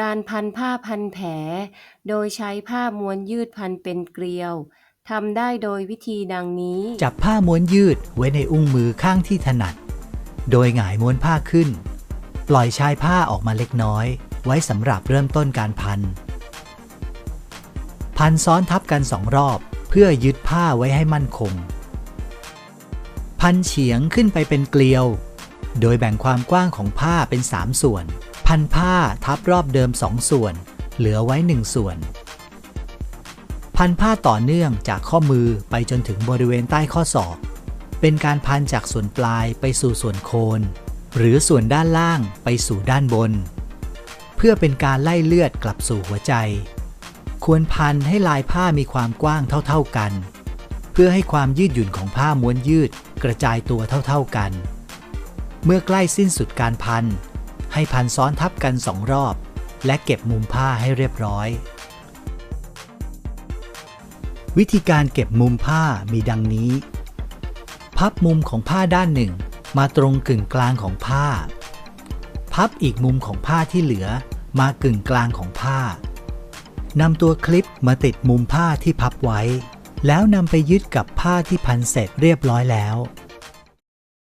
การพันผ้าพันแผล โดยใช้ผ้าม้วนยืดพันเป็นเกลียว ทำได้โดยวิธีดังนี้ จับผ้าม้วนยืดไว้ในอุ้งมือข้างที่ถนัด โดยหงายม้วนผ้าขึ้น ปล่อยชายผ้าออกมาเล็กน้อย ไว้สำหรับเริ่มต้นการพัน พันซ้อนทับกันสองรอบเพื่อยึดผ้าไว้ให้มั่นคง พันเฉียงขึ้นไปเป็นเกลียว โดยแบ่งความกว้างของผ้าเป็น 3 ส่วน พันผ้าทับรอบเดิม 2 ส่วน เหลือไว้ 1 ส่วน พันผ้าต่อเนื่องจากข้อมือไปจนถึงบริเวณใต้ข้อศอก เป็นการพันจากส่วนปลายไปสู่ส่วนโคน หรือส่วนด้านล่างไปสู่ด้านบน เพื่อเป็นการไล่เลือดกลับสู่หัวใจ ควรพันให้ลายผ้ามีความกว้างเท่า ๆกัน เพื่อให้ความยืดหยุ่นของผ้าม้วนยืดกระจายตัวเท่า ๆกัน เมื่อใกล้สิ้นสุดการพัน ให้พันซ้อนทับกันสองรอบ และเก็บมุมผ้าให้เรียบร้อย วิธีการเก็บมุมผ้ามีดังนี้ พับมุมของผ้าด้านหนึ่ง มาตรงกึ่งกลางของผ้า พับอีกมุมของผ้าที่เหลือมากึ่งกลางของผ้านำตัวคลิปมาติดมุมผ้าที่พับไว้ แล้วนำไปยึดกับผ้าที่พันเสร็จเรียบร้อยแล้ว